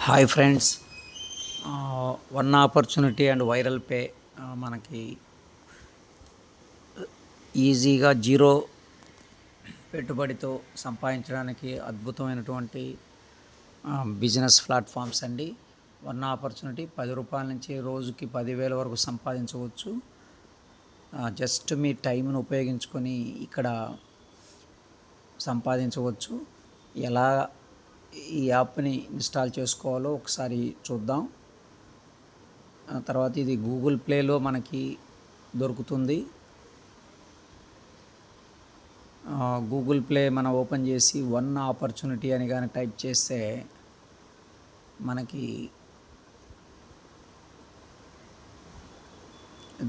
Hi friends. One opportunity and viral pay మనకి ఈజీగా zero పెట్టుబడితో సంపాదించడానికి అద్భుతమైనటువంటి బిజినెస్ ప్లాట్ఫామ్స్ అండి. వన్ ఆపర్చునిటీ పది రూపాయల నుంచి రోజుకి పదివేల వరకు సంపాదించవచ్చు. జస్ట్ మీ టైంను ఉపయోగించుకొని ఇక్కడ సంపాదించవచ్చు. ఎలా ఈ యాప్ని ఇన్స్టాల్ చేసుకోవాలో ఒకసారి చూద్దాం. తర్వాత ఇది గూగుల్ ప్లేలో మనకి దొరుకుతుంది. గూగుల్ ప్లే మనం ఓపెన్ చేసి వన్ ఆపర్చునిటీ అని కానీ టైప్ చేస్తే మనకి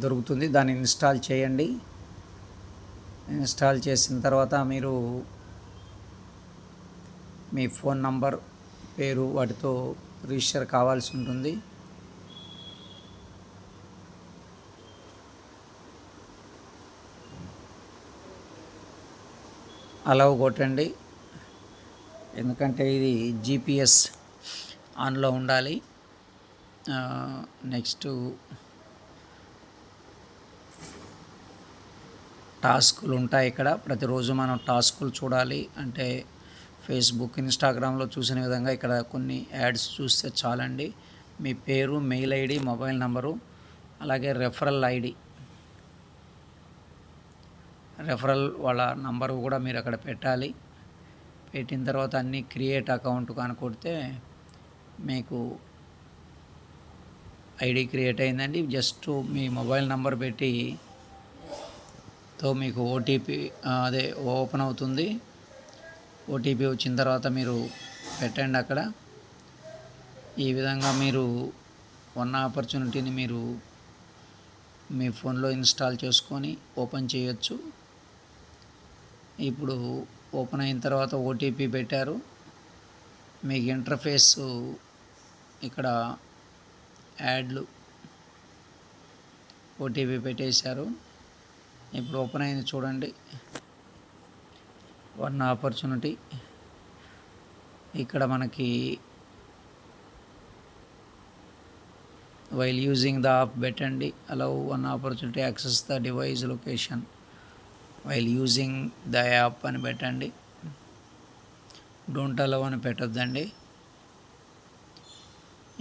దొరుకుతుంది. దాన్ని ఇన్స్టాల్ చేయండి. ఇన్స్టాల్ చేసిన తర్వాత మీరు మీ ఫోన్ నంబర్ పేరు వాటితో రిజిస్టర్ కావాల్సి ఉంటుంది. అలవ్ కొట్టండి. ఎందుకంటే ఇది జీపీఎస్ ఆన్లో ఉండాలి. నెక్స్ట్ టాస్కులు ఉంటాయి ఇక్కడ. ప్రతిరోజు మనం టాస్కులు చూడాలి. అంటే ఫేస్బుక్ ఇన్స్టాగ్రామ్లో చూసిన విధంగా ఇక్కడ కొన్ని యాడ్స్ చూస్తే చాలండి. మీ పేరు మెయిల్ ఐడి మొబైల్ నంబరు అలాగే రెఫరల్ ఐడి. రెఫరల్ వాళ్ళ నంబరు కూడా మీరు అక్కడ పెట్టాలి. పెట్టిన తర్వాత అన్ని క్రియేట్ అకౌంట్ కానీ కొడితే మీకు ఐడి క్రియేట్ అయిందండి. జస్ట్ మీ మొబైల్ నంబర్ పెట్టి తో మీకు ఓటీపీ అదే ఓపెన్ అవుతుంది. ఓటీపీ వచ్చిన తర్వాత మీరు పెట్టండి అక్కడ. ఈ విధంగా మీరు ఉన్న ఆపర్చునిటీని మీరు మీ ఫోన్లో ఇన్స్టాల్ చేసుకొని ఓపెన్ చేయొచ్చు. ఇప్పుడు ఓపెన్ అయిన తర్వాత ఓటీపీ పెట్టారు. మీకు ఇంటర్ఫేస్ ఇక్కడ యాడ్లు ఓటీపీ పెట్టేశారు. ఇప్పుడు ఓపెన్ అయింది చూడండి. One opportunity. ఇక్కడ మనకి వైల్ యూజింగ్ ద ఆప్ పెట్టండి allow one opportunity access the device location while using the app అని పెట్టండి డోంట్ అలౌ అని పెట్టొద్దండి.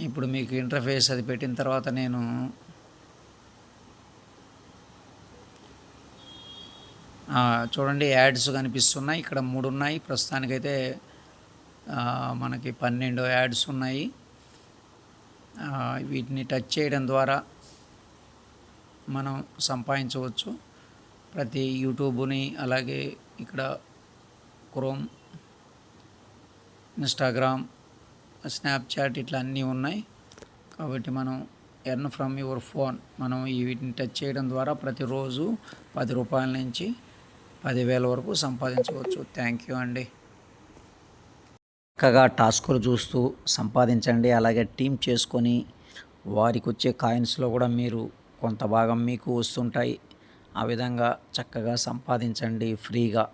ఇప్పుడు మీకు ఇంటర్ఫేస్ అది పెట్టిన తర్వాత నేను చూడండి యాడ్స్ కనిపిస్తున్నాయి. ఇక్కడ మూడు ఉన్నాయి ప్రస్తుతానికైతే మనకి పన్నెండు యాడ్స్ ఉన్నాయి. వీటిని టచ్ చేయడం ద్వారా మనం సంపాదించవచ్చు. ప్రతి యూట్యూబ్ని అలాగే ఇక్కడ క్రోమ్ ఇన్స్టాగ్రామ్ స్నాప్చాట్ ఇట్లా అన్నీ ఉన్నాయి. కాబట్టి మనం ఎర్న్ ఫ్రమ్ యువర్ ఫోన్. మనం వీటిని టచ్ చేయడం ద్వారా ప్రతిరోజు పది రూపాయల నుంచి పదివేల వరకు సంపాదించవచ్చు. థ్యాంక్ యూ అండి. చక్కగా టాస్కులు చూస్తూ సంపాదించండి. అలాగే టీం చేసుకొని వారికి వచ్చే కాయిన్స్లో కూడా మీరు కొంత భాగం మీకు వస్తుంటాయి. ఆ విధంగా చక్కగా సంపాదించండి. ఫ్రీగా.